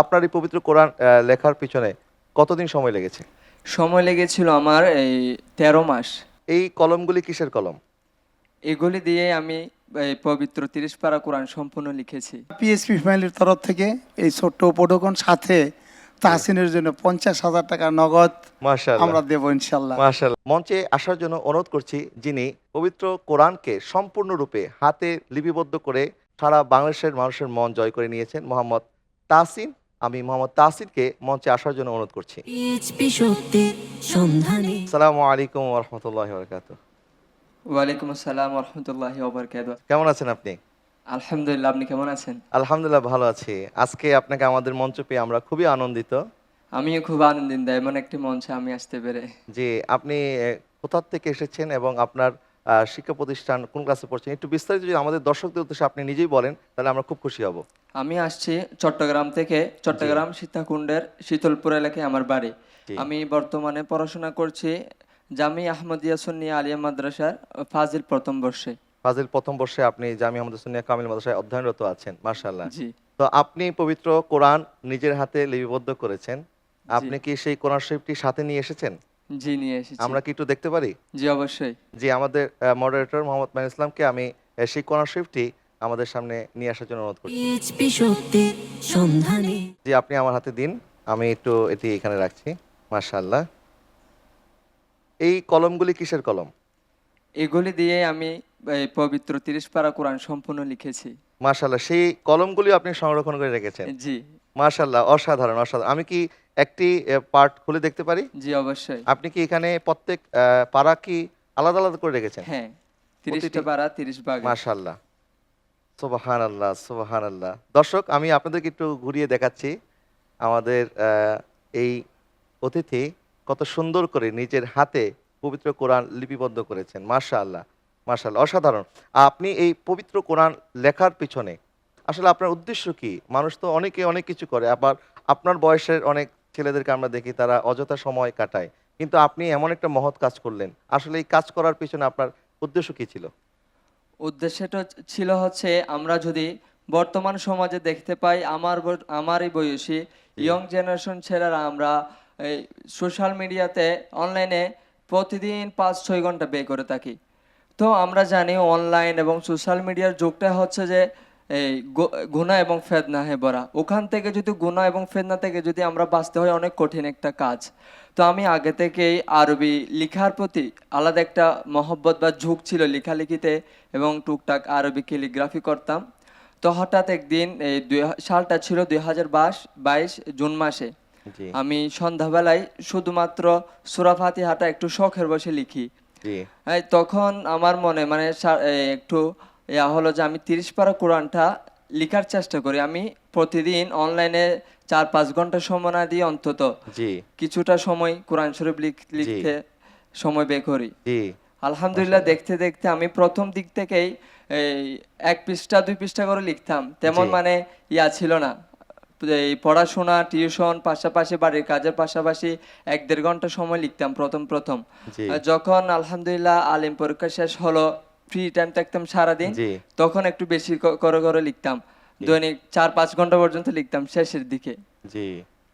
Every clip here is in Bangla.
আপনার এই পবিত্র কোরআন লেখার পিছনে কতদিন সময় লেগেছে? সময় লেগেছিল আমার এই তেরো মাস। এই কলমগুলি কিসের কলম? এগুলি দিয়ে আমি এই পবিত্র তিরিশ পারা কোরআন সম্পূর্ণ লিখেছি। পিএসপি ফ্যামিলির তরফ থেকে এই ছোট্ট উপঢৌকন সাথে তাহসিনের জন্য পঞ্চাশ হাজার টাকা নগদ মাশাআল্লাহ। আমরা দেবো ইনশাল্লাহ মাশাআল্লাহ। মঞ্চে আসার জন্য অনুরোধ করছি যিনি পবিত্র কোরআনকে সম্পূর্ণরূপে হাতে লিপিবদ্ধ করে সারা বাংলাদেশের মানুষের মন জয় করে নিয়েছেন মোহাম্মদ তাসিন আমি মোহাম্মদ তাসিনকে মঞ্চে আসার জন্য অনুরোধ করছি। আসসালামু আলাইকুম রহমতুল্লাহ বরকাত ওয়ালাইকুম আসসালাম রহমতুল্লাহি ওবরকাত কেমন আছেন আপনি? আলহামদুলিল্লাহ আপনি কেমন আছেন? আলহামদুলিল্লাহ ভালো আছি। আজকে আপনাকে আমাদের মঞ্চ পেয়ে আমরা খুবই আনন্দিত। আমিও খুব আনন্দিত এমন একটি মঞ্চে আমি আসতে পেরে। যে আপনি আহ, কোথা থেকে এসেছেন এবং আপনার শিক্ষা প্রতিষ্ঠান কোন ক্লাসে পড়ছেন? একটু বিস্তারিত যদি আমাদের দর্শকদের উদ্দেশ্যে আপনি নিজেই বলেন তাহলে আমরা খুব খুশি হব। আমি আসছি চট্টগ্রাম থেকে চট্টগ্রাম সীতাকুণ্ডের শীতলপুর এলাকায় আমার বাড়ি। আমি বর্তমানে পড়াশোনা করছি জামি আহমদিয়া সুন্নিয়া আলিয়া মাদ্রাসার ফাজিল প্রথম বর্ষে। ফাজিল প্রথম বর্ষে আপনি জামি আহমদ সুনিয়া কামিল মাদ্রাসায় অধ্যয়নরত আছেন মাশাআল্লাহ। জি। তো আপনি পবিত্র কোরআন নিজের হাতে লিপিবদ্ধ করেছেন। আপনি কি সেই কোরআন শরীফটি সাথে নিয়ে এসেছেন? জি নিয়ে এসেছি। আমরা কি একটু দেখতে পারি? জি অবশ্যই। জি আমাদের মডারেটর মোহাম্মদ মাইন ইসলামকে আমি সেই কোরআন আমাদের সামনে নিয়ে আসার জন্য অনুরোধ করছি। জি আপনি আমার হাতে দিন। আমি একটু এটি এখানে রাখছি। মাশাআল্লাহ। এই কলমগুলি কিসের কলম? এগুলি দিয়ে আমি পবিত্র তিরিশ পারা কোরআন সম্পূর্ণ লিখেছি। মাশাআল্লাহ। সেই কলমগুলি আপনি সংরক্ষণ করে রেখেছেন। জি। মাশাআল্লাহ অসাধারণ অসাধারণ। আমি কি একটি পার্ট খুলে দেখতে পারি? জি অবশ্যই। আপনি কি এখানে প্রত্যেক পারা কি আলাদা আলাদা করে রেখেছেন? হ্যাঁ তিরিশটা পারা তিরিশ ভাগ মাশাআল্লাহ। সুবাহান আল্লাহ সুবাহান আল্লাহ দর্শক আমি আপনাদেরকে একটু ঘুরিয়ে দেখাচ্ছি আমাদের এই অতিথি কত সুন্দর করে নিজের হাতে পবিত্র কোরআন লিপিবদ্ধ করেছেন। মাশাআল্লাহ মাশাআল্লাহ। অসাধারণ। আপনি এই পবিত্র কোরআন লেখার পিছনে আসলে আপনার উদ্দেশ্য কি? মানুষ তো অনেকে অনেক কিছু করে আবার আপনার বয়সের অনেক ছেলেদেরকে আমরা দেখি তারা অযথা সময় কাটায়। কিন্তু আপনি এমন একটা মহৎ কাজ করলেন। আসলে এই কাজ করার পিছনে আপনার উদ্দেশ্য কি ছিল? উদ্দেশ্যটা ছিল হচ্ছে আমরা যদি বর্তমান সমাজে দেখতে পাই আমার আমারই বয়সী ইয়ং জেনারেশন ছেলেরা আমরা এই সোশ্যাল মিডিয়াতে অনলাইনে প্রতিদিন পাঁচ ছয় ঘণ্টা ব্যয় করে থাকি। তো আমরা জানি অনলাইন এবং সোশ্যাল মিডিয়ার যুগটা হচ্ছে যে এই গু- গুনাহ এবং ফেদনা হে ভরা ওখান থেকে যদি গুনাহ এবং ফেদনা থেকে যদি আমরা বাঁচতে হয় অনেক কঠিন একটা কাজ। তো আমি আগে থেকেই আরবি লেখার প্রতি আলাদা একটা মহব্বত বা ঝোঁক ছিল লেখালেখিতে এবং টুকটাক আরবি ক্যালিগ্রাফি করতাম। তো হঠাৎ একদিন এই দুই সালটা ছিল দুই হাজার বাইশ জুন মাসে। আমি সন্ধ্যাবেলায় শুধুমাত্র সুরা ফাতিহাটা একটু শখের বসে লিখি। তখন আমার মনে মানে একটু ইয়া হলো যে আমি তিরিশ পারা কোরআনটা লেখার চেষ্টা করি। আমি প্রতিদিন অনলাইনে চার পাঁচ ঘণ্টা সময় না দিয়ে অন্তত কিছুটা সময় কোরআন শরীফ লিখতে সময় বের করি। আলহামদুলিল্লাহ দেখতে দেখতে আমি প্রথম দিক থেকেই এই এক পৃষ্ঠা দুই পৃষ্ঠা করে লিখতাম। তেমন মানে ইয়া ছিল না। এই পড়াশোনা টিউশন পাশাপাশি বাড়ির কাজের পাশাপাশি এক দেড় ঘণ্টা সময় লিখতাম প্রথম প্রথম। যখন আলহামদুলিল্লাহ আলিম পরীক্ষা শেষ হলো ফ্রি টাইম থাকতাম সারাদিন। তখন একটু বেশি করে করে লিখতাম। দৈনিক চার পাঁচ ঘণ্টা পর্যন্ত লিখতাম শেষের দিকে। জি।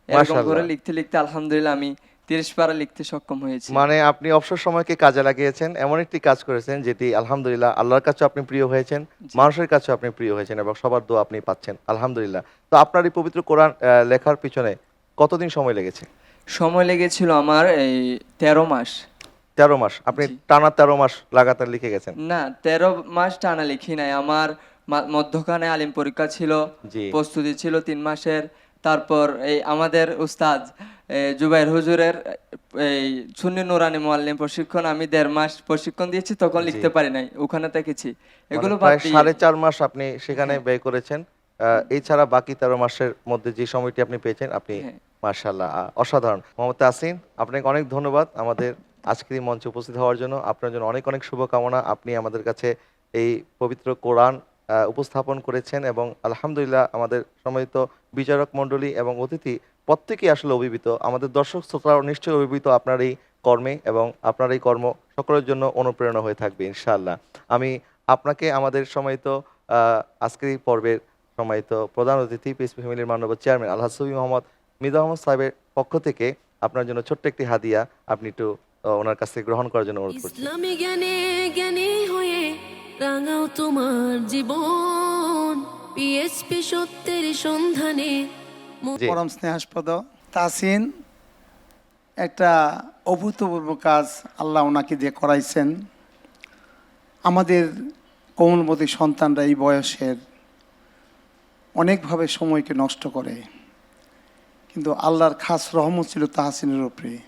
এরকম করে লিখতে লিখতে আলহামদুলিল্লাহ আমি তিরিশ পারা লিখতে সক্ষম হয়েছি। মানে আপনি অবসর সময়কে কাজে লাগিয়েছেন? এমন একটি কাজ করেছেন যেটি আলহামদুলিল্লাহ আল্লাহর কাছে আপনি প্রিয় হয়েছেন মানুষের কাছে আপনি প্রিয় হয়েছেন এবং সবার দোয়া আপনি পাচ্ছেন আলহামদুলিল্লাহ। তো আপনার এই পবিত্র কোরআন লেখার পিছনে কতদিন সময় লেগেছে? সময় লেগেছিল আমার এই তেরো মাস। তেরো মাস। আপনি টানা তেরো মাস লাগাতার লিখে গেছেন। না তেরো মাস টানা লিখি নাই। আমার মধ্যখানে আলিম পরীক্ষা ছিল প্রস্তুতি ছিল তিন মাসের। তারপর এই আমাদের উস্তাদ জুবাইর হুজুরের এই সুন্নি নুরানি মোয়াল্লিম প্রশিক্ষণ আমি দেড় মাস প্রশিক্ষণ দিয়েছি তখন লিখতে পারি নাই ওখানে থেকেছি এগুলো মানে প্রায় দিয়ে- সাড়ে চার মাস আপনি সেখানে ব্যয় করেছেন। এছাড়া বাকি তেরো মাসের মধ্যে যে সময়টি আপনি পেয়েছেন আপনি হ্যাঁ। মার্শাল্লাহ অসাধারণ। মোহাম্মদ তাসিন আপনাকে অনেক ধন্যবাদ আমাদের আজকের এই মঞ্চে উপস্থিত হওয়ার জন্য আপনার জন্য অনেক অনেক শুভকামনা। আপনি আমাদের কাছে এই পবিত্র কোরআন উপস্থাপন করেছেন এবং আলহামদুলিল্লাহ আমাদের সম্মানিত বিচারক মণ্ডলী এবং অতিথি প্রত্যেকেই আসলে অভিভূত। আমাদের দর্শক শ্রোতারাও নিশ্চয়ই অভিভূত আপনার এই কর্মে এবং আপনার এই কর্ম সকলের জন্য অনুপ্রেরণা হয়ে থাকবে ইনশাআল্লাহ। আমি আপনাকে আমাদের আহ, আজকের এই পর্বের সম্মানিত প্রধান অতিথি পিএসপি ফ্যামিলির মাননীয় চেয়ারম্যান আলহাজ সবি মোহাম্মদ মিদা আহমদ সাহেবের পক্ষ থেকে আপনার জন্য ছোট্ট একটি হাদিয়া। আপনি একটু ওনার কাছ থেকে গ্রহণ করার জন্য অনুরোধ করছি। ইসলামী জ্ঞানে জ্ঞানী হয়ে রাঙাও তোমার জীবন। পিএসপি সত্যের সন্ধানে পরম স্নেহাস্পদ তাসিন একটা অভূতপূর্ব কাজ আল্লাহ ওনাকে দিয়ে করাইছেন। আমাদের কোমলমতি সন্তানরা এই বয়সের অনেকভাবে সময়কে নষ্ট করে কিন্তু আল্লাহর খাস রহমত ছিল তাহসিনের উপরে।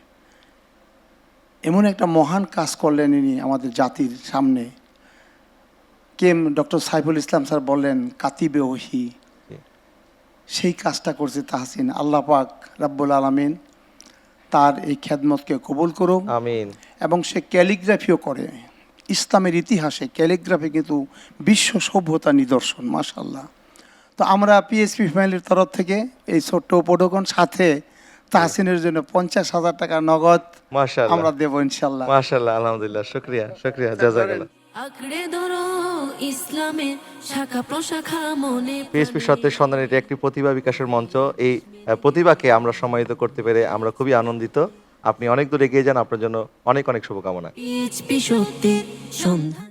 এমন একটা মহান কাজ করলেন ইনি আমাদের জাতির সামনে। কেম ডক্টর সাইফুল ইসলাম স্যার বললেন কাতিবে ওহি। সেই কাজটা করছে তাহসিন। আল্লাহ পাক রাব্বুল আলমিন তার এই খেদমতকে কবুল করুক আমিন। এবং সে ক্যালিগ্রাফিও করে। ইসলামের ইতিহাসে ক্যালিগ্রাফি কিন্তু বিশ্ব সভ্যতা নিদর্শন মাশাল্লাহ তো আমরা পিএসপি ফ্যামিলির তরফ থেকে এই ছোট্ট উপঢৌকন সাথে তাহসিনের জন্য পঞ্চাশ হাজার টাকা নগদ আমরা দেবো ইনশাল্লাহ মাশাআল্লাহ আলহামদুলিল্লাহ শুকরিয়া শুকরিয়া জাযাকাল্লাহ আঁকড়ে ধরো ইসলামের শাখা প্রশাখা মনে পিএসপি সত্যের সন্ধান এটি একটি প্রতিভা বিকাশের মঞ্চ। এই প্রতিভাকে আমরা সম্মানিত করতে পেরে আমরা খুবই আনন্দিত। আপনি অনেক দূর এগিয়ে যান আপনার জন্য অনেক অনেক শুভকামনা। সত্যের সন্ধানে।